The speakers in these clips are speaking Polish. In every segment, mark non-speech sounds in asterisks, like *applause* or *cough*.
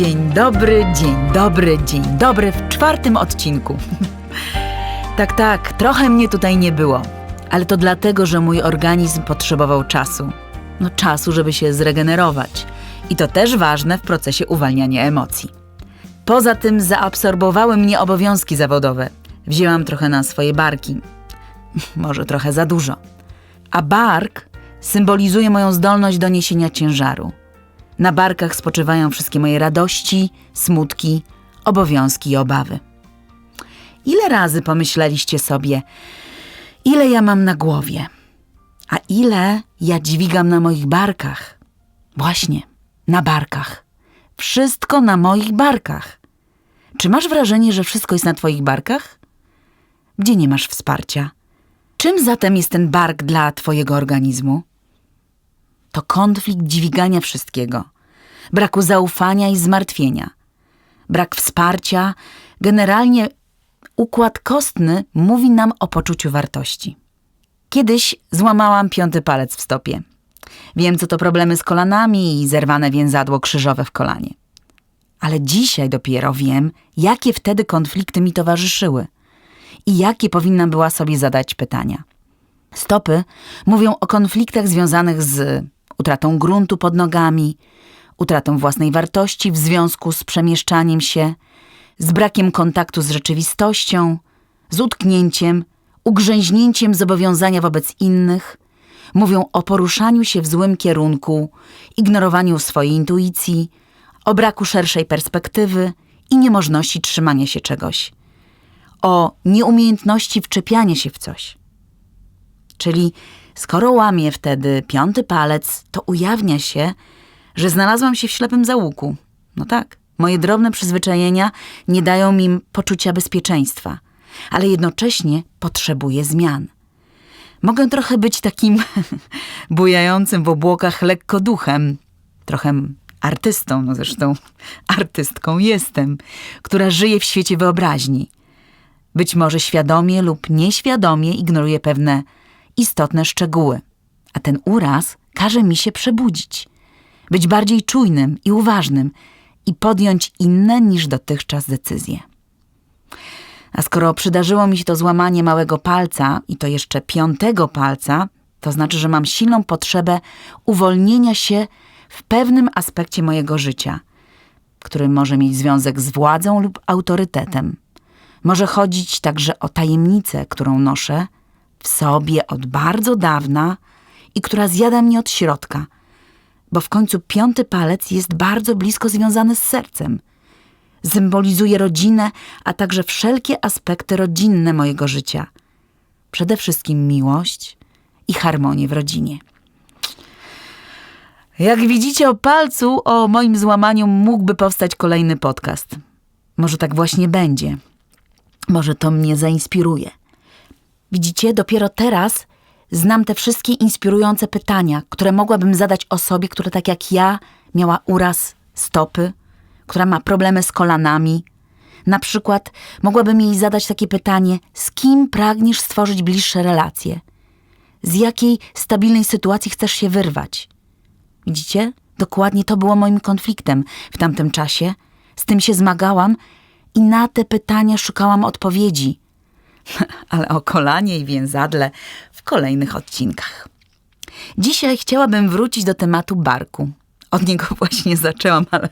Dzień dobry, dzień dobry, dzień dobry w czwartym odcinku. *laughs* tak, tak, trochę mnie tutaj nie było, ale to dlatego, że mój organizm potrzebował czasu. No czasu, żeby się zregenerować. I to też ważne w procesie uwalniania emocji. Poza tym zaabsorbowały mnie obowiązki zawodowe. Wzięłam trochę na swoje barki. *laughs* Może trochę za dużo. A bark symbolizuje moją zdolność do niesienia ciężaru. Na barkach spoczywają wszystkie moje radości, smutki, obowiązki i obawy. Ile razy pomyśleliście sobie, ile ja mam na głowie, a ile ja dźwigam na moich barkach? Właśnie, na barkach. Wszystko na moich barkach. Czy masz wrażenie, że wszystko jest na twoich barkach? Gdzie nie masz wsparcia? Czym zatem jest ten bark dla twojego organizmu? To konflikt dźwigania wszystkiego, braku zaufania i zmartwienia, brak wsparcia, generalnie układ kostny mówi nam o poczuciu wartości. Kiedyś złamałam piąty palec w stopie. Wiem, co to problemy z kolanami i zerwane więzadło krzyżowe w kolanie. Ale dzisiaj dopiero wiem, jakie wtedy konflikty mi towarzyszyły i jakie powinnam była sobie zadać pytania. Stopy mówią o konfliktach związanych z utratą gruntu pod nogami, utratą własnej wartości w związku z przemieszczaniem się, z brakiem kontaktu z rzeczywistością, z utknięciem, ugrzęźnięciem zobowiązania wobec innych. Mówią o poruszaniu się w złym kierunku, ignorowaniu swojej intuicji, o braku szerszej perspektywy i niemożności trzymania się czegoś, o nieumiejętności wczepiania się w coś. Czyli skoro łamię wtedy piąty palec, to ujawnia się, że znalazłam się w ślepym załuku. No tak, moje drobne przyzwyczajenia nie dają mi poczucia bezpieczeństwa, ale jednocześnie potrzebuję zmian. Mogę trochę być takim *laughs* bujającym w obłokach lekkoduchem, trochę artystą, no zresztą *laughs* artystką jestem, która żyje w świecie wyobraźni. Być może świadomie lub nieświadomie ignoruje pewne istotne szczegóły, a ten uraz każe mi się przebudzić, być bardziej czujnym i uważnym i podjąć inne niż dotychczas decyzje. A skoro przydarzyło mi się to złamanie małego palca i to jeszcze piątego palca, to znaczy, że mam silną potrzebę uwolnienia się w pewnym aspekcie mojego życia, który może mieć związek z władzą lub autorytetem. Może chodzić także o tajemnicę, którą noszę w sobie od bardzo dawna i która zjada mnie od środka, bo w końcu piąty palec jest bardzo blisko związany z sercem. Symbolizuje rodzinę, a także wszelkie aspekty rodzinne mojego życia. Przede wszystkim miłość i harmonię w rodzinie. Jak widzicie o palcu, o moim złamaniu mógłby powstać kolejny podcast. Może tak właśnie będzie. Może to mnie zainspiruje. Widzicie, dopiero teraz znam te wszystkie inspirujące pytania, które mogłabym zadać osobie, która tak jak ja miała uraz stopy, która ma problemy z kolanami. Na przykład mogłabym jej zadać takie pytanie: z kim pragniesz stworzyć bliższe relacje? Z jakiej stabilnej sytuacji chcesz się wyrwać? Widzicie? Dokładnie to było moim konfliktem w tamtym czasie. Z tym się zmagałam i na te pytania szukałam odpowiedzi. *laughs* Ale o kolanie i więzadle w kolejnych odcinkach. Dzisiaj chciałabym wrócić do tematu barku. Od niego *laughs* właśnie zaczęłam, ale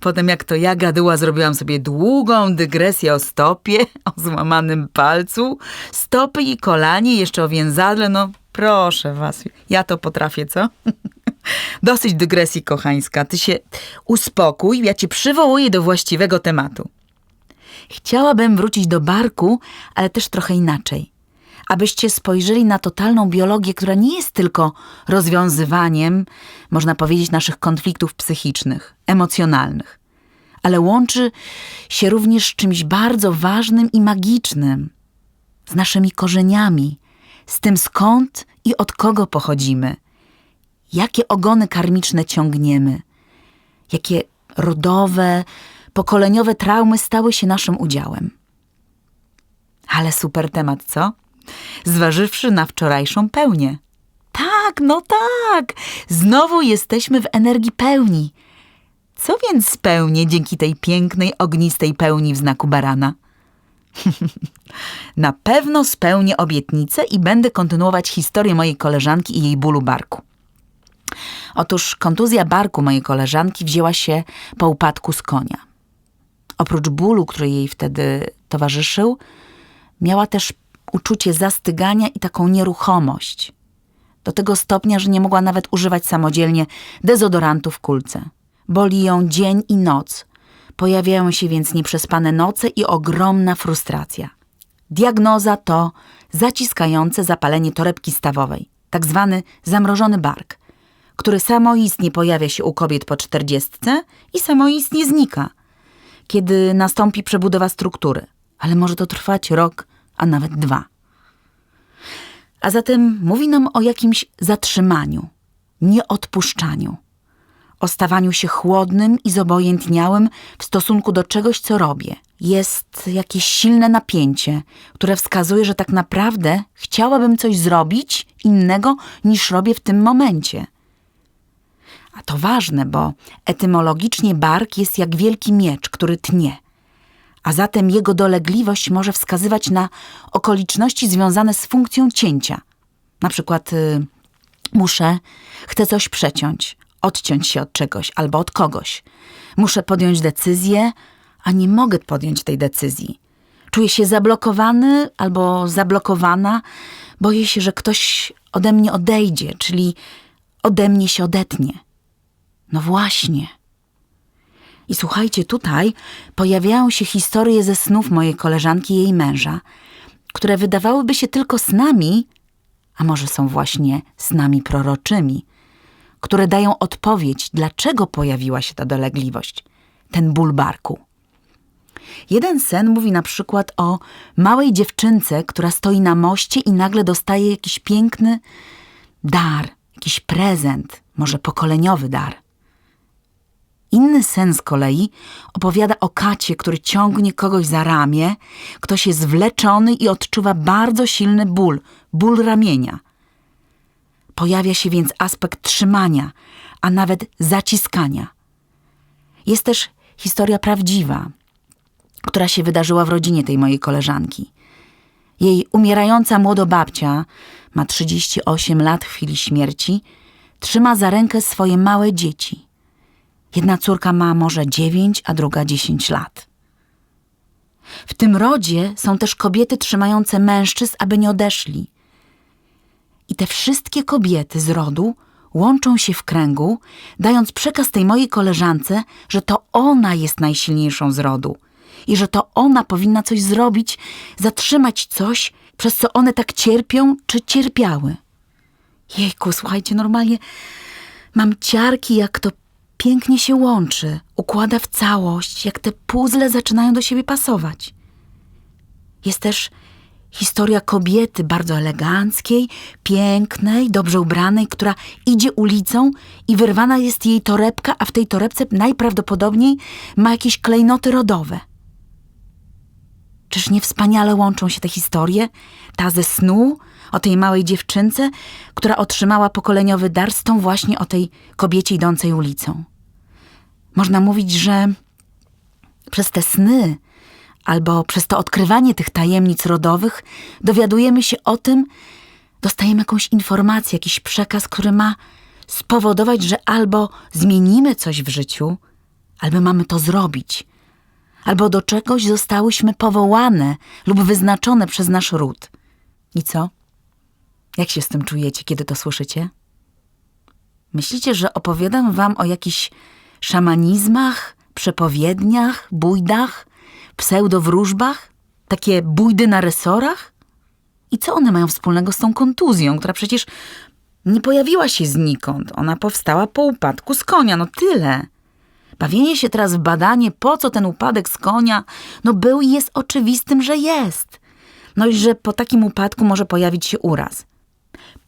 potem jak to ja gaduła, zrobiłam sobie długą dygresję o stopie, *laughs* o złamanym palcu, stopy i kolanie, jeszcze o więzadle. No proszę was, ja to potrafię, co? Dosyć dygresji, kochańska. Ty się uspokój, ja cię przywołuję do właściwego tematu. Chciałabym wrócić do barku, ale też trochę inaczej. Abyście spojrzeli na totalną biologię, która nie jest tylko rozwiązywaniem, można powiedzieć, naszych konfliktów psychicznych, emocjonalnych, ale łączy się również z czymś bardzo ważnym i magicznym z naszymi korzeniami, z tym skąd i od kogo pochodzimy, jakie ogony karmiczne ciągniemy, jakie rodowe, pokoleniowe traumy stały się naszym udziałem. Ale super temat, co? Zważywszy na wczorajszą pełnię. Tak, no tak! Znowu jesteśmy w energii pełni. Co więc spełnię dzięki tej pięknej, ognistej pełni w znaku barana? *laughs* Na pewno spełnię obietnicę i będę kontynuować historię mojej koleżanki i jej bólu barku. Otóż kontuzja barku mojej koleżanki wzięła się po upadku z konia. Oprócz bólu, który jej wtedy towarzyszył, miała też uczucie zastygania i taką nieruchomość. Do tego stopnia, że nie mogła nawet używać samodzielnie dezodorantu w kulce. Boli ją dzień i noc. Pojawiają się więc nieprzespane noce i ogromna frustracja. Diagnoza to zaciskające zapalenie torebki stawowej, tak zwany zamrożony bark, który samoistnie pojawia się u kobiet po czterdziestce i samoistnie znika, kiedy nastąpi przebudowa struktury, ale może to trwać rok, a nawet dwa. A zatem mówi nam o jakimś zatrzymaniu, nieodpuszczaniu, o stawaniu się chłodnym i zobojętniałym w stosunku do czegoś, co robię. Jest jakieś silne napięcie, które wskazuje, że tak naprawdę chciałabym coś zrobić innego niż robię w tym momencie. A to ważne, bo etymologicznie bark jest jak wielki miecz, który tnie. A zatem jego dolegliwość może wskazywać na okoliczności związane z funkcją cięcia. Na przykład y, muszę, chcę coś przeciąć, odciąć się od czegoś albo od kogoś. Muszę podjąć decyzję, a nie mogę podjąć tej decyzji. Czuję się zablokowany albo zablokowana, boję się, że ktoś ode mnie odejdzie, czyli ode mnie się odetnie. No właśnie. I słuchajcie, tutaj pojawiają się historie ze snów mojej koleżanki i jej męża, które wydawałyby się tylko snami, a może są właśnie snami proroczymi, które dają odpowiedź, dlaczego pojawiła się ta dolegliwość, ten ból barku. Jeden sen mówi na przykład o małej dziewczynce, która stoi na moście i nagle dostaje jakiś piękny dar, jakiś prezent, może pokoleniowy dar. Inny sen z kolei opowiada o kacie, który ciągnie kogoś za ramię, ktoś jest wleczony i odczuwa bardzo silny ból, ból ramienia. Pojawia się więc aspekt trzymania, a nawet zaciskania. Jest też historia prawdziwa, która się wydarzyła w rodzinie tej mojej koleżanki. Jej umierająca młodobabcia, ma 38 lat w chwili śmierci, trzyma za rękę swoje małe dzieci. Jedna córka ma może 9, a druga 10 lat. W tym rodzie są też kobiety trzymające mężczyzn, aby nie odeszli. I te wszystkie kobiety z rodu łączą się w kręgu, dając przekaz tej mojej koleżance, że to ona jest najsilniejszą z rodu i że to ona powinna coś zrobić, zatrzymać coś, przez co one tak cierpią czy cierpiały. Jejku, słuchajcie, normalnie mam ciarki, jak to pięknie się łączy, układa w całość, jak te puzzle zaczynają do siebie pasować. Jest też historia kobiety bardzo eleganckiej, pięknej, dobrze ubranej, która idzie ulicą i wyrwana jest jej torebka, a w tej torebce najprawdopodobniej ma jakieś klejnoty rodowe. Czyż nie wspaniale łączą się te historie? Ta ze snu, o tej małej dziewczynce, która otrzymała pokoleniowy dar z tą właśnie o tej kobiecie idącej ulicą. Można mówić, że przez te sny albo przez to odkrywanie tych tajemnic rodowych dowiadujemy się o tym, dostajemy jakąś informację, jakiś przekaz, który ma spowodować, że albo zmienimy coś w życiu, albo mamy to zrobić, albo do czegoś zostałyśmy powołane lub wyznaczone przez nasz ród. I co? Jak się z tym czujecie, kiedy to słyszycie? Myślicie, że opowiadam wam o jakichś szamanizmach, przepowiedniach, bujdach, pseudowróżbach? Takie bójdy na resorach? I co one mają wspólnego z tą kontuzją, która przecież nie pojawiła się znikąd? Ona powstała po upadku z konia, no tyle. Bawienie się teraz w badanie, po co ten upadek z konia, no był i jest oczywistym, że jest. No i że po takim upadku może pojawić się uraz.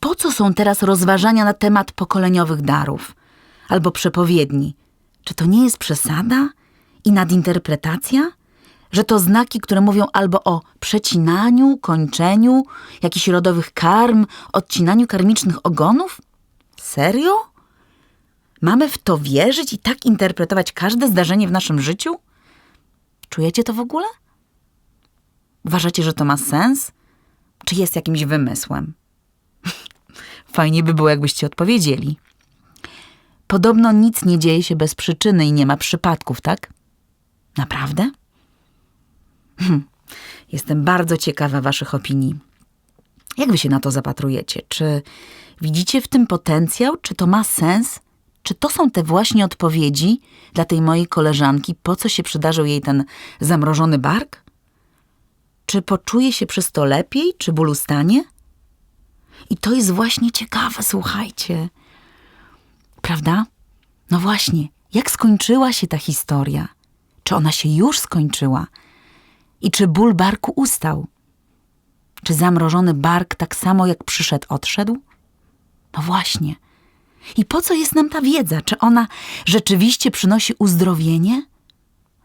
Po co są teraz rozważania na temat pokoleniowych darów albo przepowiedni? Czy to nie jest przesada i nadinterpretacja? Że to znaki, które mówią albo o przecinaniu, kończeniu jakichś rodowych karm, odcinaniu karmicznych ogonów? Serio? Mamy w to wierzyć i tak interpretować każde zdarzenie w naszym życiu? Czujecie to w ogóle? Uważacie, że to ma sens? Czy jest jakimś wymysłem? *laughs* Fajnie by było, jakbyście odpowiedzieli. Podobno nic nie dzieje się bez przyczyny i nie ma przypadków, tak? Naprawdę? Hm. Jestem bardzo ciekawa Waszych opinii. Jak Wy się na to zapatrujecie? Czy widzicie w tym potencjał? Czy to ma sens? Czy to są te właśnie odpowiedzi dla tej mojej koleżanki, po co się przydarzył jej ten zamrożony bark? Czy poczuje się przez to lepiej, czy ból ustanie? I to jest właśnie ciekawe, słuchajcie. Prawda? No właśnie, jak skończyła się ta historia? Czy ona się już skończyła? I czy ból barku ustał? Czy zamrożony bark tak samo jak przyszedł, odszedł? No właśnie. I po co jest nam ta wiedza? Czy ona rzeczywiście przynosi uzdrowienie?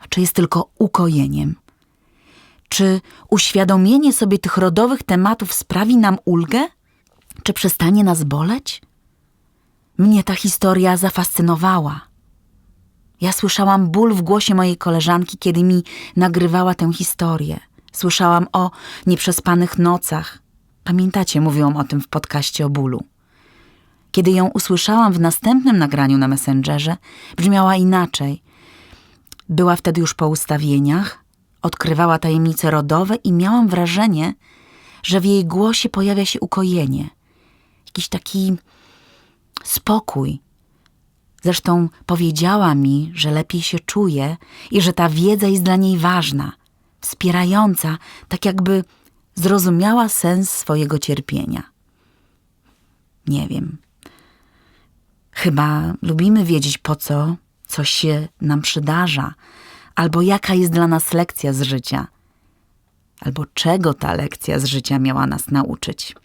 Czy jest tylko ukojeniem? Czy uświadomienie sobie tych rodowych tematów sprawi nam ulgę? Czy przestanie nas boleć? Mnie ta historia zafascynowała. Ja słyszałam ból w głosie mojej koleżanki, kiedy mi nagrywała tę historię. Słyszałam o nieprzespanych nocach. Pamiętacie, mówiłam o tym w podcaście o bólu. Kiedy ją usłyszałam w następnym nagraniu na Messengerze, brzmiała inaczej. Była wtedy już po ustawieniach, odkrywała tajemnice rodowe i miałam wrażenie, że w jej głosie pojawia się ukojenie. Jakiś taki spokój. Zresztą powiedziała mi, że lepiej się czuje i że ta wiedza jest dla niej ważna, wspierająca, tak jakby zrozumiała sens swojego cierpienia. Nie wiem. Chyba lubimy wiedzieć, po co coś się nam przydarza, albo jaka jest dla nas lekcja z życia, albo czego ta lekcja z życia miała nas nauczyć.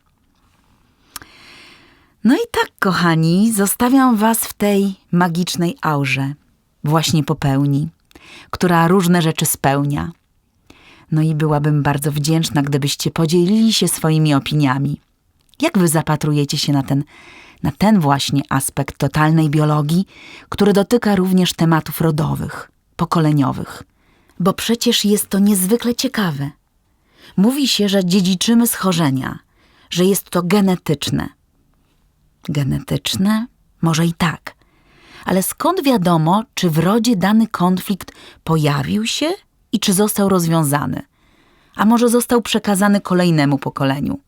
No i tak, kochani, zostawiam Was w tej magicznej aurze, właśnie po pełni, która różne rzeczy spełnia. No i byłabym bardzo wdzięczna, gdybyście podzielili się swoimi opiniami. Jak Wy zapatrujecie się na ten, na ten właśnie aspekt totalnej biologii, który dotyka również tematów rodowych, pokoleniowych? Bo przecież jest to niezwykle ciekawe. Mówi się, że dziedziczymy schorzenia, że jest to genetyczne. Genetyczne? Może i tak. Ale skąd wiadomo, czy w rodzie dany konflikt pojawił się i czy został rozwiązany? A może został przekazany kolejnemu pokoleniu?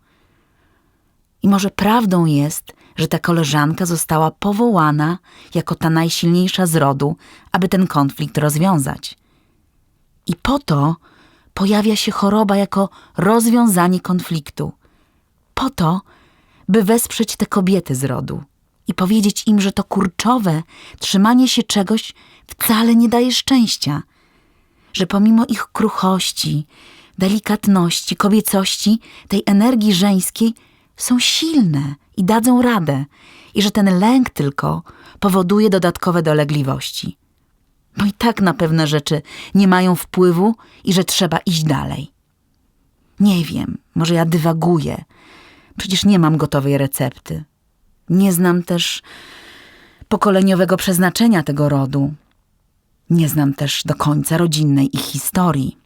I może prawdą jest, że ta koleżanka została powołana jako ta najsilniejsza z rodu, aby ten konflikt rozwiązać. I po to pojawia się choroba jako rozwiązanie konfliktu. Po to, by wesprzeć te kobiety z rodu i powiedzieć im, że to kurczowe trzymanie się czegoś wcale nie daje szczęścia, że pomimo ich kruchości, delikatności, kobiecości, tej energii żeńskiej są silne i dadzą radę, i że ten lęk tylko powoduje dodatkowe dolegliwości. Bo i tak na pewne rzeczy nie mają wpływu i że trzeba iść dalej. Nie wiem, może ja dywaguję, Przecież nie mam gotowej recepty. Nie znam też pokoleniowego przeznaczenia tego rodu. Nie znam też do końca rodzinnej ich historii.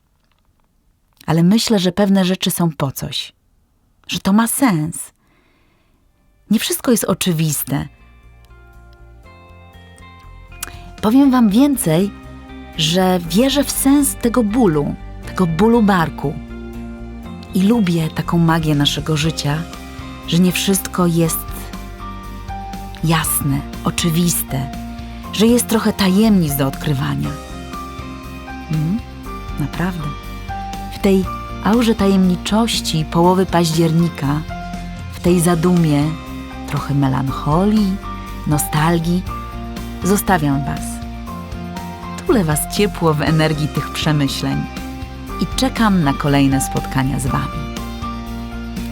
Ale myślę, że pewne rzeczy są po coś, że to ma sens. Nie wszystko jest oczywiste. Powiem Wam więcej, że wierzę w sens tego bólu, tego bólu barku. I lubię taką magię naszego życia, że nie wszystko jest jasne, oczywiste, że jest trochę tajemnic do odkrywania. Hmm? Naprawdę. W tej aurze tajemniczości połowy października, w tej zadumie, trochę melancholii, nostalgii, zostawiam Was. Tulę Was ciepło w energii tych przemyśleń i czekam na kolejne spotkania z Wami.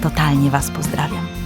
Totalnie Was pozdrawiam.